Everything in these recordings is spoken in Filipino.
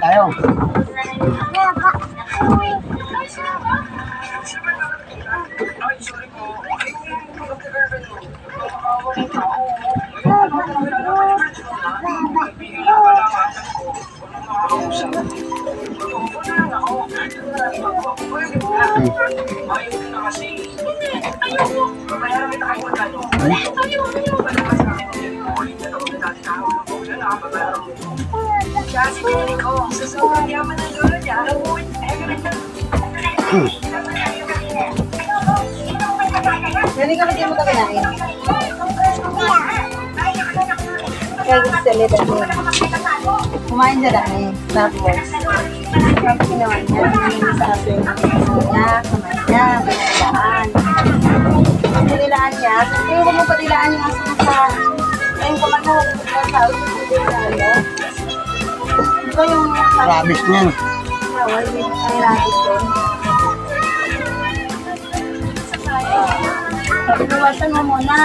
tayo. Kasi pinili ko, sa sobrang yaman ng dulo niya, Dali ka kasi mo ka kinain. Kaya gusto nila dali. Kumain siya dali. Tapos, tapos ginawa niya. Sa atin. Niya, kamay niya, pinilaan. Pinilaan niya, yung kung patilaan yung aso sa yung kumano sa sa ano. Ito yung Rabies niyan. Bawal din ang rabbit doon. Mo muna.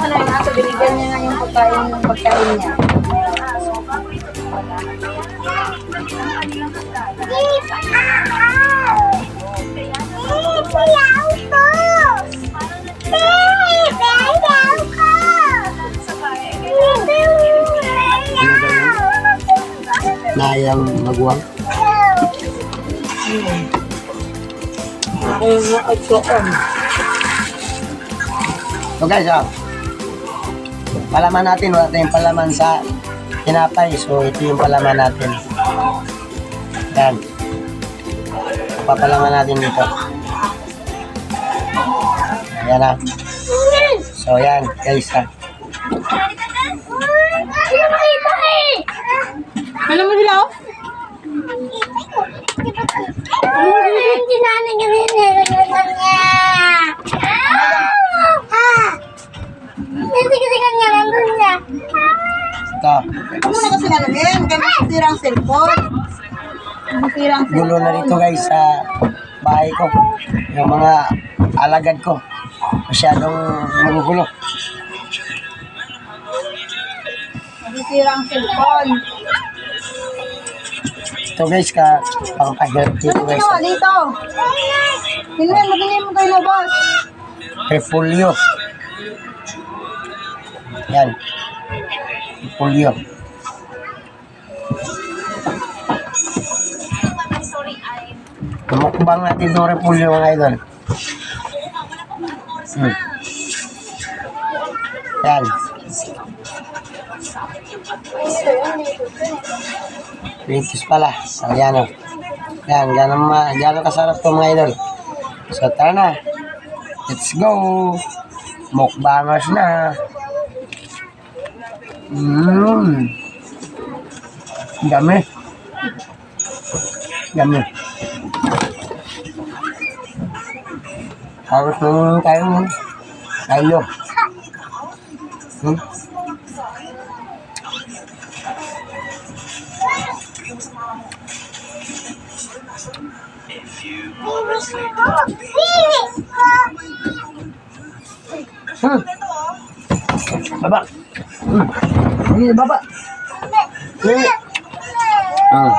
Ano yung aso, binigyan niya nga yung pagkain, yung pagkain niya. Nayang magwang. Ay. So guys, ah, palaman natin, wala tayong palaman sa tinapay. So ito yung palaman natin. Yan. Papalaman natin dito. Yan ah. So yan, guys ah. Alam mo sila, oh? Ito. Ano na kasi nalagyan? Ganun sirang cellphone. Ang sirang Gulo na rito guys sa bahay ko. Yung mga alagad ko. Masyadong magugulo. Nasisirang cellphone. Ito guys, ka pangkahirap dito Ano guys. ginawa dito? Hinwen, magaling mo tayo na, boss. Repulyo. Yan. Repulyo. Tumukbang natin itong repulyo mga idol. Hmm. Yan. Pintis pala. Ayan o. Yan, gano'n ma, gano'n kasarap to mga idol. So tara na. Let's go. Mukbangers na. Mmm. Dami. Dami. Harus naman tayo tayo. Hmm? Hmm. Baba. Hmm. Ini baba. Ini. Hmm.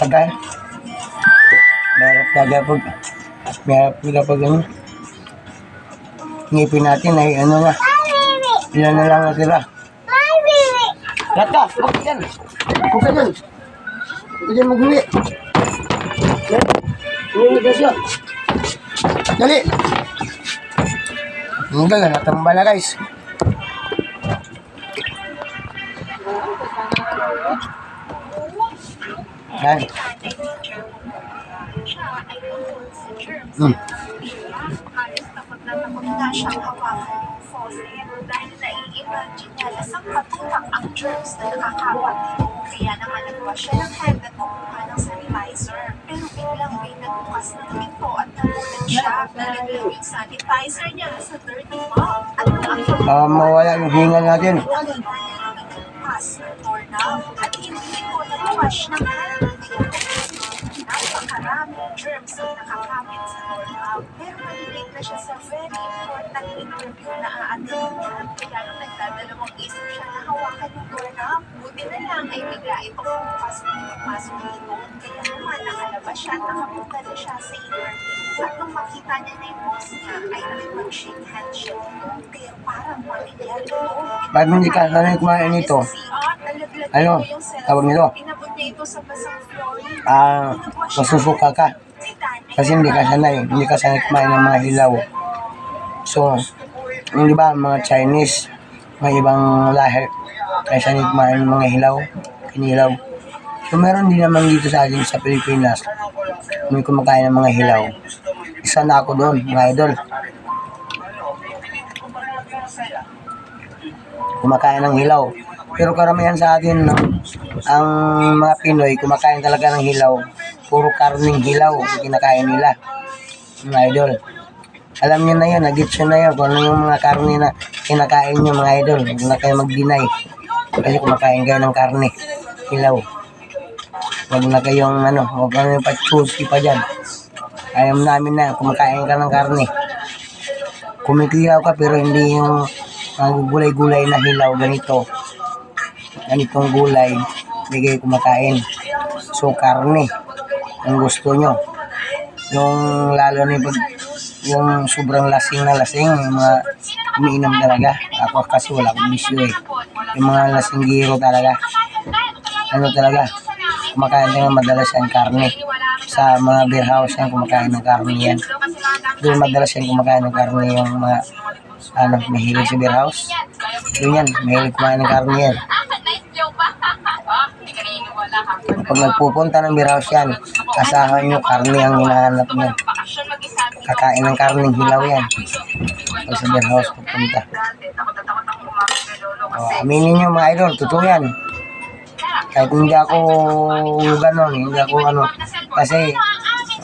Tagay. Meron taga pag meron taga pag ano. Ngipin natin ay ano na. Ilan na lang natira. Lata, huwag ka dyan. Huwag ka dyan. Huwag ka dyan mag-uwi. Yan. Uwi na siya. Dali. Hindi na, natamba na guys. Yan. Hmm. halos kapag natakot na siyang hawakan faucet dahil nai-imagine niya na sang patutak ang germs na nakakawat. Kaya naman nagawa siya ng hand at kumuha ng sanitizer. Pero biglang may nagbukas ng pinto at nagulat siya. Nalaglag yung sanitizer niya sa dirty mug. At nang ang Ah, mawala yung hinga natin. Pas ng doorknob at hindi ko nagawas ng hand. Kaya napakarami germs na nakakapit siya sa very important interview na aatin niya. Kaya nung nagdadalawang isip siya na hawakan yung doorknob, buti na lang ay bigla itong pumasok na pumasok dito. Kaya naman nakalabas siya at nakapunta na siya sa interview. At nung makita niya na yung boss niya, ay nakipag-shake hand siya. Kaya parang mamilyar ito. Ba't hindi ka sanay kumain nito? Ano? Tawag nito? Inabot niya ito sa basang flooring. Ah, masusuka ka. Kasi hindi ka sanay. Hindi ka sanay kumain ng mga hilaw. So, yung di ba, mga Chinese, may ibang lahi, kaya sanay kumain ng mga hilaw, kinilaw. So, meron din naman dito sa atin sa Pilipinas, may kumakain ng mga hilaw. Isa na ako doon, mga idol. Kumakain ng hilaw. Pero karamihan sa atin, no, ang mga Pinoy, kumakain talaga ng hilaw. Puro karning hilaw ang kinakain nila. Mga idol. Alam niyo na yun, nagits yun na yun. Kung ano yung mga karne na kinakain niyo mga idol. Huwag na kayo mag-deny. Kasi kumakain kayo ng karne. Hilaw. Huwag na kayong ano, huwag na yung pa-choosy pa dyan. Alam namin na, kumakain ka ng karne. Kumikilaw ka pero hindi yung mga gulay-gulay na hilaw ganito. Ganitong gulay, hindi kayo kumakain. So, karne. Ang gusto nyo. Yung lalo na yung, pag, yung sobrang lasing na lasing, yung mga umiinom talaga. Ako kasi wala akong bisyo eh. Yung mga lasinggiro talaga. Ano talaga, kumakain talaga madalas yan karne. Sa mga beer house yan, kumakain ng karne yan. Doon madalas yan kumakain ng karne yung mga ano, mahilig sa beer house. Yun yan, mahilig kumain ng karne yan. Pag nagpupunta ng beer house yan, asahan nyo karne ang hinahanap nyo. Kakain ng karne hilaw yan. Pag sa beer house pupunta. O, aminin nyo mga idol, totoo yan. Kahit hindi ako ganon, hindi ako ano. Kasi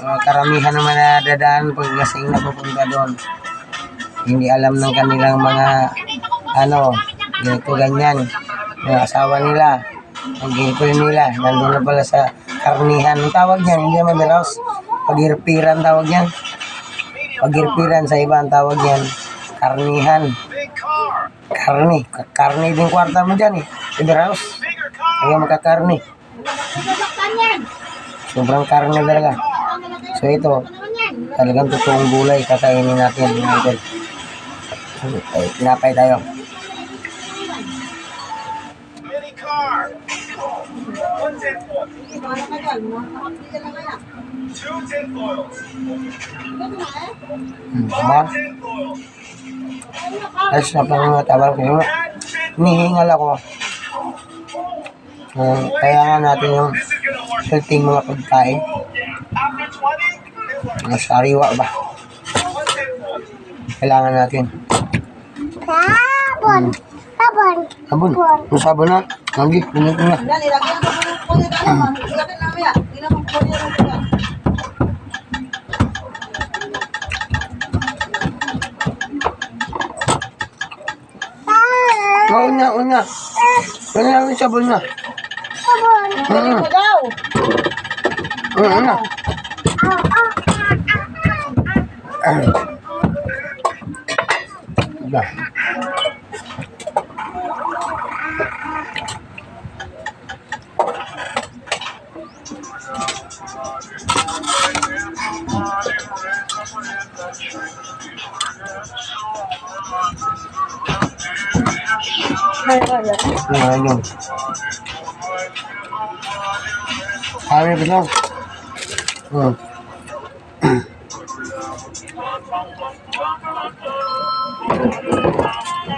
uh, karamihan naman na dadaan pag lasing na pupunta doon. Hindi alam ng kanilang mga ano, ganito ganyan. Yung asawa nila, ang girlfriend nila, nandun na pala sa karnihan. Tawag niyan, hindi naman Miraos. Pagirpiran tawag niyan. Pagirpiran sa iba ang tawag niyan. Karnihan. Karni. Ka- Karni din kwarta mo dyan eh. Sa Miraos. Kaya magkakarni. Sobrang karne talaga. So ito, talagang totoong gulay kakainin natin. Ay, Pinapay tayo. Foils. Tapos na pang mga tabal ko. Tin Nihingal ako. Uh, kaya nga natin yung healthy mga pagkain. After 20, Mga sariwa ba? Kailangan natin. Sabon. Sabon. Sabon. Yung sabon na. Lagi. Ganito na. Yan, ilagyan ko po po nito. Ano, ma'am? Ilagyan namin yan. Ano yun? Kami ba lang? Hmm.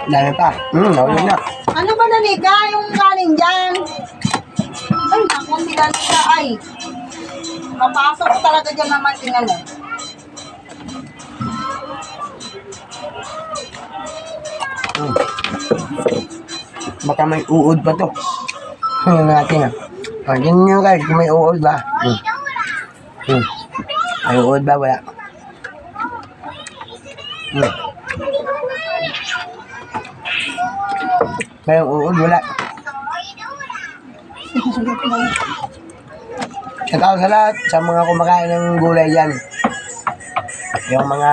Dami pa. Hmm, nahuli na. Ano ba nanika yung galing dyan? Ay, naku, si Danica ay. Papasok ko talaga dyan naman tingnan mo. Hmm. Baka may uod pa to. Tingnan natin ah. Ah, tingnan nyo guys, kung may uod ba? Hmm. Hmm. May uod ba? Wala. Hmm. May uod? Wala. Shout out sa lahat sa mga kumakain ng gulay dyan. Yung mga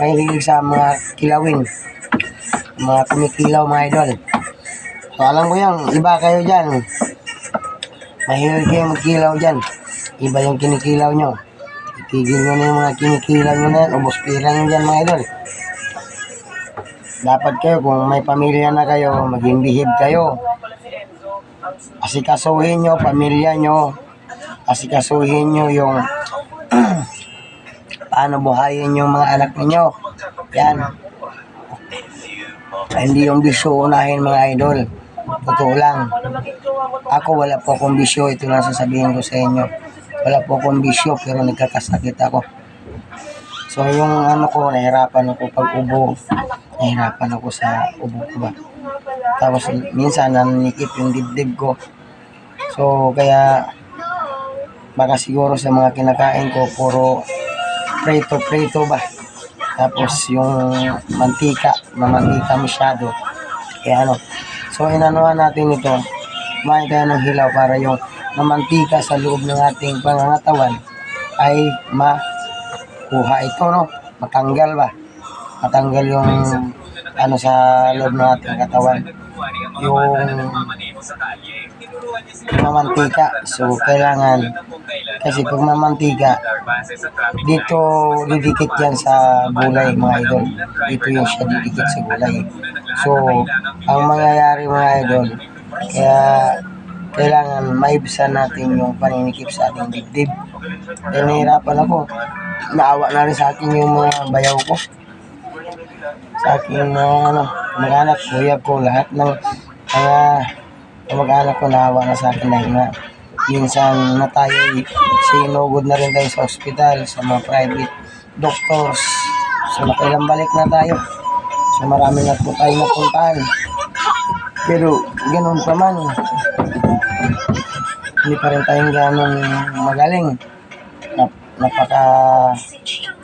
mahilig sa mga kilawin. Mga kumikilaw mga idol. So alam ko yan, iba kayo dyan. Mahilig kayo magkilaw dyan. Iba yung kinikilaw nyo. Itigil nyo na yung mga kinikilaw nyo na yan. Ubos pira nyo dyan mga idol. Dapat kayo, kung may pamilya na kayo, maging behave kayo. Asikasuhin nyo, pamilya nyo. Asikasuhin nyo yung paano buhayin yung mga anak ninyo. Yan. Hindi yung bisyo unahin mga idol. Totoo lang. Ako wala po akong bisyo. Ito lang sasabihin ko sa inyo. Wala po akong bisyo pero nagkakasakit ako. So yung ano ko, nahirapan ako pag ubo. Nahirapan ako sa ubo ko ba. Tapos minsan nananikip yung dibdib ko. So kaya baka siguro sa mga kinakain ko puro prito-prito ba. Tapos yung mantika, mamantika masyado. Kaya ano, so inanuhan natin ito. Kumain tayo ng hilaw para yung mamantika sa loob ng ating pangangatawan ay makuha ito, no? Matanggal ba? Matanggal yung ano sa loob ng ating katawan. Yung mamantika. So, kailangan kasi pag mamantika, dito didikit yan sa gulay mga idol. Dito yung siya didikit sa gulay. So, ang mangyayari mga idol, kaya kailangan maibsan natin yung paninikip sa ating dibdib. Kaya nahihirapan ako. Naawa na rin sa akin yung mga bayaw ko. Sa akin mga ano, mag-anak, kuya ko, lahat ng mga kamag-anak ko naawa na sa akin dahil nga minsan na tayo sinugod na rin tayo sa ospital, sa mga private doctors. So nakailang balik na tayo. So marami na po tayo napuntahan. Pero ganun pa man, hindi pa rin tayong ganun magaling. Nap, napaka,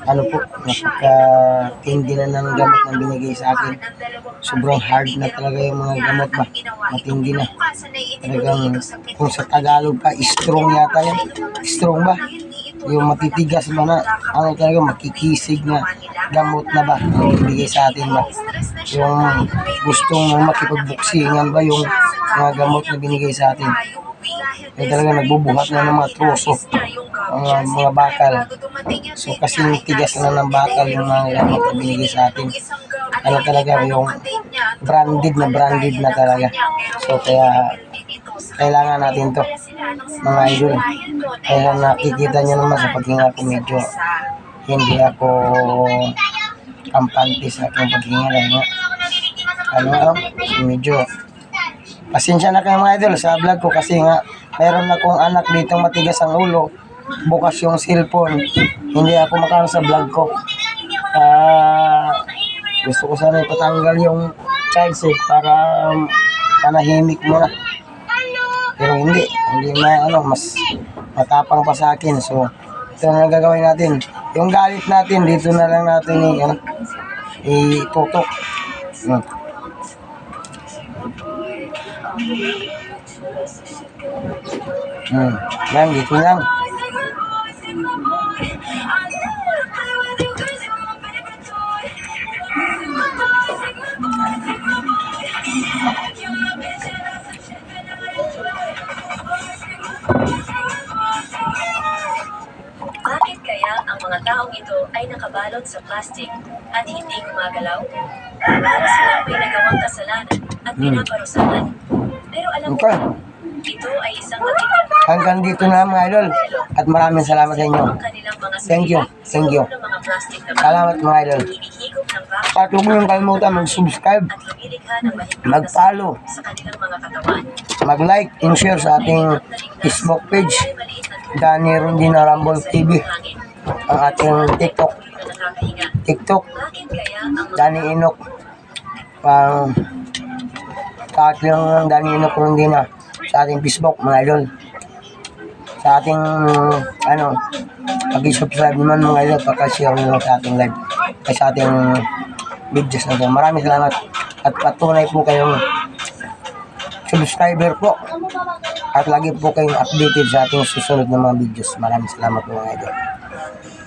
ano po, napaka tindi na ng gamot na binigay sa akin. Sobrang hard na talaga yung mga gamot ba. Matindi na. Talagang, kung sa Tagalog pa, strong yata yan. Strong ba? Yung matitigas ba na, ano talaga, makikisig na gamot na ba ang binigay sa atin ba? Yung gustong makipagbuksingan ba yung mga gamot na binigay sa atin? Kaya talaga nagbubuhat na ng mga troso, mga, mga bakal. So kasi tigas na ng bakal yung mga gamot na binigay sa atin. Ano talaga yung branded na branded na talaga. So kaya kailangan natin to mga idol. Kaya nakikita niyo naman sa paghinga ko medyo hindi ako kampante sa aking paghinga ano ano, medyo pasensya na kayo mga idol sa vlog ko kasi nga mayroon akong anak dito matigas ang ulo. Bukas yung cellphone. Hindi ako makaroon sa vlog ko. Ah gusto ko sana ipatanggal yung charge eh para um, panahimik muna. Pero hindi hindi na ano mas matapang pa sa akin. So ito na gagawin natin. Yung galit natin dito na lang natin i, ano, itutok. Hmm. Hmm. Yan, dito lang. Bakit kaya ang mga taong ito ay nakabalot sa plastic at hindi gumagalaw? Para silang may nagawang kasalanan at pinaparusahan. Pero alam Okay. mo, ito ay isang kabilang Hanggang dito na mga idol. At maraming salamat sa inyo. ang kanilang mga Thank you. sarili Thank you. loob ng mga plastic na Salamat mga idol. hinihigop ng baka At huwag mo yung kalimutan mag-subscribe, at lumilikha ng mahigpit na mag-follow, sakit sa kanilang mga katawan. mag-like, and share sa ating Facebook page, Ay maliit na tubig Danny Rondina Rumble TV, ng hangin. ang ating TikTok, Hindi ka nakakahinga. TikTok, Bakit kaya ang mga Danny Inok, pang kahit yung Danny Inok Rondina sa ating Facebook mga idol. Sa ating, ano, pag-subscribe naman mga idol, pagka-share nyo sa ating live, ay sa ating videos na ito. Maraming salamat at patunay po kayong subscriber po. At lagi po kayong updated sa ating susunod na mga videos. Maraming salamat mga idol.